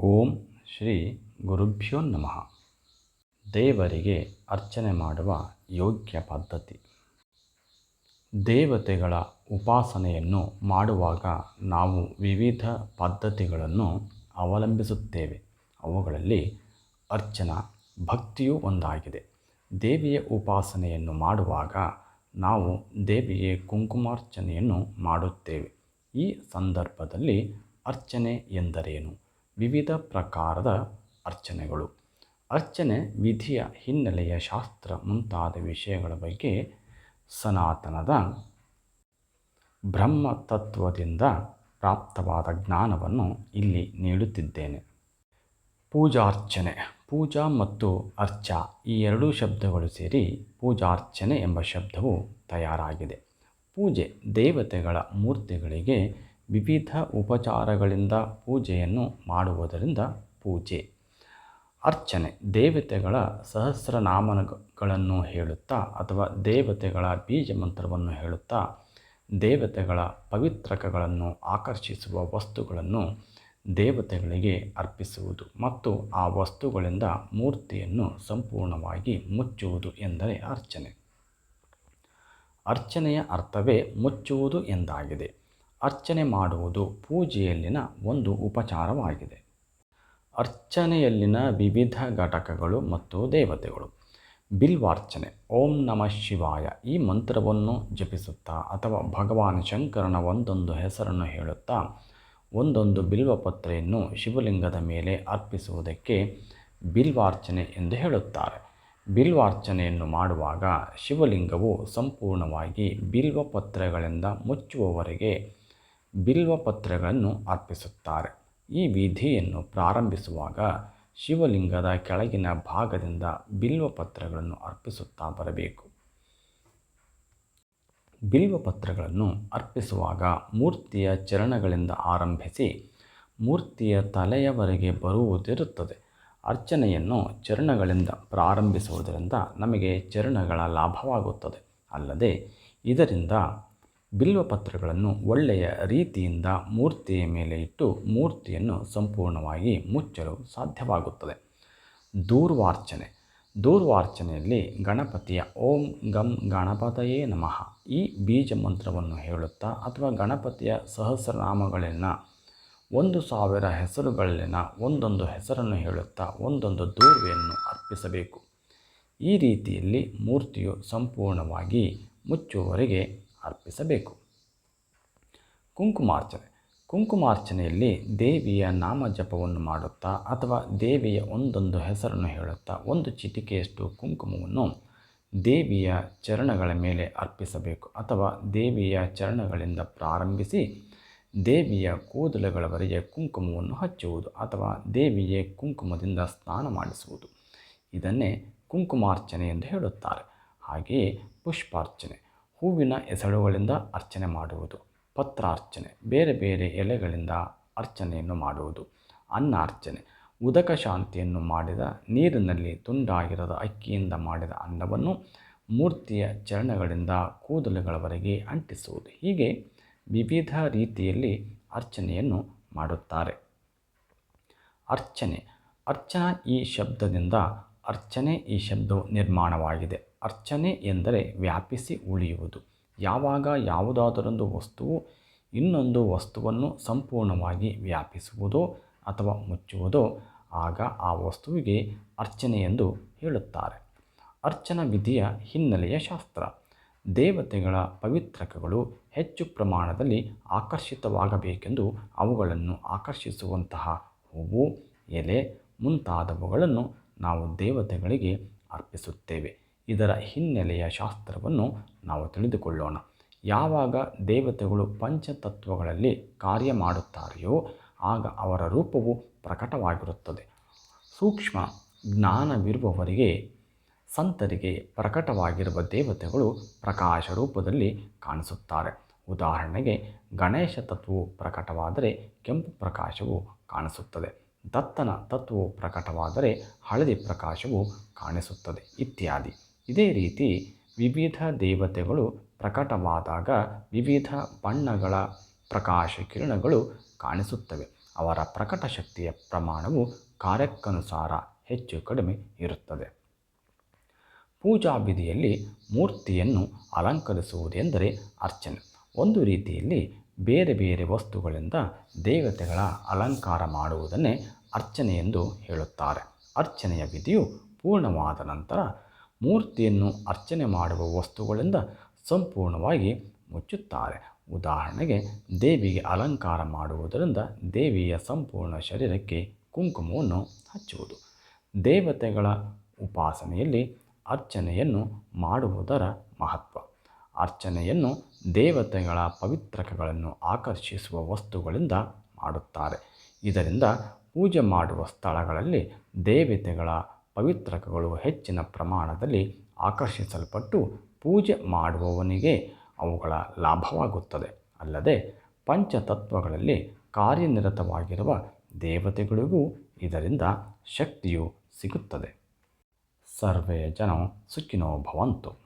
ಓಂ ಶ್ರೀ ಗುರುಭ್ಯೋ ನಮಃ. ದೇವರಿಗೆ ಅರ್ಚನೆ ಮಾಡುವ ಯೋಗ್ಯ ಪದ್ಧತಿ. ದೇವತೆಗಳ ಉಪಾಸನೆಯನ್ನು ಮಾಡುವಾಗ ನಾವು ವಿವಿಧ ಪದ್ಧತಿಗಳನ್ನು ಅವಲಂಬಿಸುತ್ತೇವೆ. ಅವುಗಳಲ್ಲಿ ಅರ್ಚನಾ ಭಕ್ತಿಯೂ ಒಂದಾಗಿದೆ. ದೇವಿಯ ಉಪಾಸನೆಯನ್ನು ಮಾಡುವಾಗ ನಾವು ದೇವಿಗೆ ಕುಂಕುಮಾರ್ಚನೆಯನ್ನು ಮಾಡುತ್ತೇವೆ. ಈ ಸಂದರ್ಭದಲ್ಲಿ ಅರ್ಚನೆ ಎಂದರೇನು? ವಿವಿಧ ಪ್ರಕಾರದ ಅರ್ಚನೆಗಳು. ಅರ್ಚನೆ ವಿಧಿಯ ಹಿನ್ನೆಲೆಯ ಶಾಸ್ತ್ರ ಮುಂತಾದ ವಿಷಯಗಳ ಬಗ್ಗೆ ಸನಾತನದ ಬ್ರಹ್ಮತತ್ವದಿಂದ ಪ್ರಾಪ್ತವಾದ ಜ್ಞಾನವನ್ನು ಇಲ್ಲಿ ನೀಡುತ್ತಿದ್ದೇನೆ. ಪೂಜಾರ್ಚನೆ, ಪೂಜಾ ಮತ್ತು ಅರ್ಚ ಈ ಎರಡೂ ಶಬ್ದಗಳು ಸೇರಿ ಪೂಜಾರ್ಚನೆ ಎಂಬ ಶಬ್ದವು ತಯಾರಾಗಿದೆ. ಪೂಜೆ ದೇವತೆಗಳ ಮೂರ್ತಿಗಳಿಗೆ ವಿವಿಧ ಉಪಚಾರಗಳಿಂದ ಪೂಜೆಯನ್ನು ಮಾಡುವುದರಿಂದ ಪೂಜೆ. ಅರ್ಚನೆ, ದೇವತೆಗಳ ಸಹಸ್ರನಾಮಗಳನ್ನು ಹೇಳುತ್ತಾ ಅಥವಾ ದೇವತೆಗಳ ಬೀಜ ಮಂತ್ರವನ್ನು ಹೇಳುತ್ತಾ ದೇವತೆಗಳ ಪವಿತ್ರಕಗಳನ್ನು ಆಕರ್ಷಿಸುವ ವಸ್ತುಗಳನ್ನು ದೇವತೆಗಳಿಗೆ ಅರ್ಪಿಸುವುದು ಮತ್ತು ಆ ವಸ್ತುಗಳಿಂದ ಮೂರ್ತಿಯನ್ನು ಸಂಪೂರ್ಣವಾಗಿ ಮುಚ್ಚುವುದು ಎಂದರೆ ಅರ್ಚನೆ. ಅರ್ಚನೆಯ ಅರ್ಥವೇ ಮುಚ್ಚುವುದು ಎಂದಾಗಿದೆ. ಅರ್ಚನೆ ಮಾಡುವುದು ಪೂಜೆಯಲ್ಲಿನ ಒಂದು ಉಪಚಾರವಾಗಿದೆ. ಅರ್ಚನೆಯಲ್ಲಿನ ವಿವಿಧ ಘಟಕಗಳು ಮತ್ತು ದೇವತೆಗಳು. ಬಿಲ್ವಾರ್ಚನೆ, ಓಂ ನಮಃ ಶಿವಾಯ, ಈ ಮಂತ್ರವನ್ನು ಜಪಿಸುತ್ತಾ ಅಥವಾ ಭಗವಾನ್ ಶಂಕರನ ಒಂದೊಂದು ಹೆಸರನ್ನು ಹೇಳುತ್ತಾ ಒಂದೊಂದು ಬಿಲ್ವಪತ್ರೆಯನ್ನು ಶಿವಲಿಂಗದ ಮೇಲೆ ಅರ್ಪಿಸುವುದಕ್ಕೆ ಬಿಲ್ವಾರ್ಚನೆ ಎಂದು ಹೇಳುತ್ತಾರೆ. ಬಿಲ್ವಾರ್ಚನೆಯನ್ನು ಮಾಡುವಾಗ ಶಿವಲಿಂಗವು ಸಂಪೂರ್ಣವಾಗಿ ಬಿಲ್ವಪತ್ರೆಗಳಿಂದ ಮುಚ್ಚುವವರೆಗೆ ಬಿಲ್ವಪತ್ರೆಗಳನ್ನು ಅರ್ಪಿಸುತ್ತಾರೆ. ಈ ವಿಧಿಯನ್ನು ಪ್ರಾರಂಭಿಸುವಾಗ ಶಿವಲಿಂಗದ ಕೆಳಗಿನ ಭಾಗದಿಂದ ಬಿಲ್ವಪತ್ರೆಗಳನ್ನು ಅರ್ಪಿಸುತ್ತಾ ಬರಬೇಕು. ಬಿಲ್ವಪತ್ರಗಳನ್ನು ಅರ್ಪಿಸುವಾಗ ಮೂರ್ತಿಯ ಚರಣಗಳಿಂದ ಆರಂಭಿಸಿ ಮೂರ್ತಿಯ ತಲೆಯವರೆಗೆ ಬರುವುದಿರುತ್ತದೆ. ಅರ್ಚನೆಯನ್ನು ಚರಣಗಳಿಂದ ಪ್ರಾರಂಭಿಸುವುದರಿಂದ ನಮಗೆ ಚರಣಗಳ ಲಾಭವಾಗುತ್ತದೆ. ಅಲ್ಲದೆ ಇದರಿಂದ ಬಿಲ್ವಪತ್ರೆಗಳನ್ನು ಒಳ್ಳೆಯ ರೀತಿಯಿಂದ ಮೂರ್ತಿಯ ಮೇಲೆ ಇಟ್ಟು ಮೂರ್ತಿಯನ್ನು ಸಂಪೂರ್ಣವಾಗಿ ಮುಚ್ಚಲು ಸಾಧ್ಯವಾಗುತ್ತದೆ. ದೂರ್ವಾರ್ಚನೆ. ದೂರ್ವಾರ್ಚನೆಯಲ್ಲಿ ಗಣಪತಿಯ ಓಂ ಗಂ ಗಣಪತಯೇ ನಮಃ. ಈ ಬೀಜ ಮಂತ್ರವನ್ನು ಹೇಳುತ್ತಾ ಅಥವಾ ಗಣಪತಿಯ ಸಹಸ್ರನಾಮಗಳಲ್ಲಿನ ಒಂದು ಸಾವಿರ ಹೆಸರುಗಳಲ್ಲಿನ ಒಂದೊಂದು ಹೆಸರನ್ನು ಹೇಳುತ್ತಾ ಒಂದೊಂದು ದೂರ್ವೆಯನ್ನು ಅರ್ಪಿಸಬೇಕು. ಈ ರೀತಿಯಲ್ಲಿ ಮೂರ್ತಿಯು ಸಂಪೂರ್ಣವಾಗಿ ಮುಚ್ಚುವವರೆಗೆ ಅರ್ಪಿಸಬೇಕು ಕುಂಕುಮಾರ್ಚನೆ. ಕುಂಕುಮಾರ್ಚನೆಯಲ್ಲಿ ದೇವಿಯ ನಾಮ ಜಪವನ್ನು ಮಾಡುತ್ತಾ ಅಥವಾ ದೇವಿಯ ಒಂದೊಂದು ಹೆಸರನ್ನು ಹೇಳುತ್ತಾ ಒಂದು ಚಿಟಿಕೆಯಷ್ಟು ಕುಂಕುಮವನ್ನು ದೇವಿಯ ಚರಣಗಳ ಮೇಲೆ ಅರ್ಪಿಸಬೇಕು ಅಥವಾ ದೇವಿಯ ಚರಣಗಳಿಂದ ಪ್ರಾರಂಭಿಸಿ ದೇವಿಯ ಕೂದಲುಗಳವರೆಗೆ ಕುಂಕುಮವನ್ನು ಹಚ್ಚುವುದು ಅಥವಾ ದೇವಿಯ ಕುಂಕುಮದಿಂದ ಸ್ನಾನ ಮಾಡಿಸುವುದು. ಇದನ್ನೇ ಕುಂಕುಮಾರ್ಚನೆ ಎಂದು ಹೇಳುತ್ತಾರೆ. ಹಾಗೆಯೇ ಪುಷ್ಪಾರ್ಚನೆ. ಹೂವಿನ ಎಸಳುಗಳಿಂದ ಅರ್ಚನೆ ಮಾಡುವುದು, ಪತ್ರಾರ್ಚನೆ, ಬೇರೆ ಬೇರೆ ಎಲೆಗಳಿಂದ ಅರ್ಚನೆಯನ್ನು ಮಾಡುವುದು, ಅನ್ನ ಅರ್ಚನೆ, ಉದಕ ಶಾಂತಿಯನ್ನು ಮಾಡಿದ, ನೀರಿನಲ್ಲಿ ತುಂಡಾಗಿರದ ಅಕ್ಕಿಯಿಂದ ಮಾಡಿದ ಅನ್ನವನ್ನು ಮೂರ್ತಿಯ ಚರಣಗಳಿಂದ ಕೂದಲುಗಳವರೆಗೆ ಅಂಟಿಸುವುದು. ಹೀಗೆ ವಿವಿಧ ರೀತಿಯಲ್ಲಿ ಅರ್ಚನೆಯನ್ನು ಮಾಡುತ್ತಾರೆ. ಅರ್ಚನೆ, ಅರ್ಚನಾ ಈ ಶಬ್ದದಿಂದ ಅರ್ಚನೆ ಈ ಶಬ್ದವು ನಿರ್ಮಾಣವಾಗಿದೆ. ಅರ್ಚನೆ ಎಂದರೆ ವ್ಯಾಪಿಸಿ ಉಳಿಯುವುದು. ಯಾವಾಗ ಯಾವುದಾದರೊಂದು ವಸ್ತುವು ಇನ್ನೊಂದು ವಸ್ತುವನ್ನು ಸಂಪೂರ್ಣವಾಗಿ ವ್ಯಾಪಿಸುವುದೋ ಅಥವಾ ಮುಚ್ಚುವುದೋ ಆಗ ಆ ವಸ್ತುವಿಗೆ ಅರ್ಚನೆ ಎಂದು ಹೇಳುತ್ತಾರೆ. ಅರ್ಚನ ವಿಧಿಯ ಹಿನ್ನೆಲೆಯ ಶಾಸ್ತ್ರ. ದೇವತೆಗಳ ಪವಿತ್ರಕಗಳು ಹೆಚ್ಚು ಪ್ರಮಾಣದಲ್ಲಿ ಆಕರ್ಷಿತವಾಗಬೇಕೆಂದು ಅವುಗಳನ್ನು ಆಕರ್ಷಿಸುವಂತಹ ಹೂವು, ಎಲೆ ಮುಂತಾದವುಗಳನ್ನು ನಾವು ದೇವತೆಗಳಿಗೆ ಅರ್ಪಿಸುತ್ತೇವೆ. ಇದರ ಹಿನ್ನೆಲೆಯ ಶಾಸ್ತ್ರವನ್ನು ನಾವು ತಿಳಿದುಕೊಳ್ಳೋಣ. ಯಾವಾಗ ದೇವತೆಗಳು ಪಂಚತತ್ವಗಳಲ್ಲಿ ಕಾರ್ಯ ಮಾಡುತ್ತಾರೆಯೋ ಆಗ ಅವರ ರೂಪವು ಪ್ರಕಟವಾಗಿರುತ್ತದೆ. ಸೂಕ್ಷ್ಮ ಜ್ಞಾನವಿರುವವರಿಗೆ, ಸಂತರಿಗೆ ಪ್ರಕಟವಾಗಿರುವ ದೇವತೆಗಳು ಪ್ರಕಾಶ ರೂಪದಲ್ಲಿ ಕಾಣಿಸುತ್ತಾರೆ. ಉದಾಹರಣೆಗೆ ಗಣೇಶ ತತ್ವವು ಪ್ರಕಟವಾದರೆ ಕೆಂಪು ಪ್ರಕಾಶವು ಕಾಣಿಸುತ್ತದೆ. ದತ್ತನ ತತ್ವವು ಪ್ರಕಟವಾದರೆ ಹಳದಿ ಪ್ರಕಾಶವು ಕಾಣಿಸುತ್ತದೆ ಇತ್ಯಾದಿ. ಇದೇ ರೀತಿ ವಿವಿಧ ದೇವತೆಗಳು ಪ್ರಕಟವಾದಾಗ ವಿವಿಧ ಬಣ್ಣಗಳ ಪ್ರಕಾಶ ಕಿರಣಗಳು ಕಾಣಿಸುತ್ತವೆ. ಅವರ ಪ್ರಕಟ ಶಕ್ತಿಯ ಪ್ರಮಾಣವು ಕಾರ್ಯಕ್ಕನುಸಾರ ಹೆಚ್ಚು ಕಡಿಮೆ ಇರುತ್ತದೆ. ಪೂಜಾ ವಿಧಿಯಲ್ಲಿ ಮೂರ್ತಿಯನ್ನು ಅಲಂಕರಿಸುವುದೆಂದರೆ ಅರ್ಚನೆ. ಒಂದು ರೀತಿಯಲ್ಲಿ ಬೇರೆ ಬೇರೆ ವಸ್ತುಗಳಿಂದ ದೇವತೆಗಳ ಅಲಂಕಾರ ಮಾಡುವುದನ್ನೇ ಅರ್ಚನೆ ಎಂದು ಹೇಳುತ್ತಾರೆ. ಅರ್ಚನೆಯ ವಿಧಿಯು ಪೂರ್ಣವಾದ ನಂತರ ಮೂರ್ತಿಯನ್ನು ಅರ್ಚನೆ ಮಾಡುವ ವಸ್ತುಗಳಿಂದ ಸಂಪೂರ್ಣವಾಗಿ ಮುಚ್ಚುತ್ತಾರೆ. ಉದಾಹರಣೆಗೆ, ದೇವಿಗೆ ಅಲಂಕಾರ ಮಾಡುವುದರಿಂದ ದೇವಿಯ ಸಂಪೂರ್ಣ ಶರೀರಕ್ಕೆ ಕುಂಕುಮವನ್ನು ಹಚ್ಚುವುದು. ದೇವತೆಗಳ ಉಪಾಸನೆಯಲ್ಲಿ ಅರ್ಚನೆಯನ್ನು ಮಾಡುವುದರ ಮಹತ್ವ. ಅರ್ಚನೆಯನ್ನು ದೇವತೆಗಳ ಪವಿತ್ರಕಗಳನ್ನು ಆಕರ್ಷಿಸುವ ವಸ್ತುಗಳಿಂದ ಮಾಡುತ್ತಾರೆ. ಇದರಿಂದ ಪೂಜೆ ಮಾಡುವ ಸ್ಥಳಗಳಲ್ಲಿ ದೇವತೆಗಳ ಪವಿತ್ರಕಗಳು ಹೆಚ್ಚಿನ ಪ್ರಮಾಣದಲ್ಲಿ ಆಕರ್ಷಿಸಲ್ಪಟ್ಟು ಪೂಜೆ ಮಾಡುವವನಿಗೆ ಅವುಗಳ ಲಾಭವಾಗುತ್ತದೆ. ಅಲ್ಲದೆ ಪಂಚತತ್ವಗಳಲ್ಲಿ ಕಾರ್ಯನಿರತವಾಗಿರುವ ದೇವತೆಗಳಿಗೂ ಇದರಿಂದ ಶಕ್ತಿಯು ಸಿಗುತ್ತದೆ. ಸರ್ವೇ ಜನ ಸುಖಿನೋ ಭವಂತು.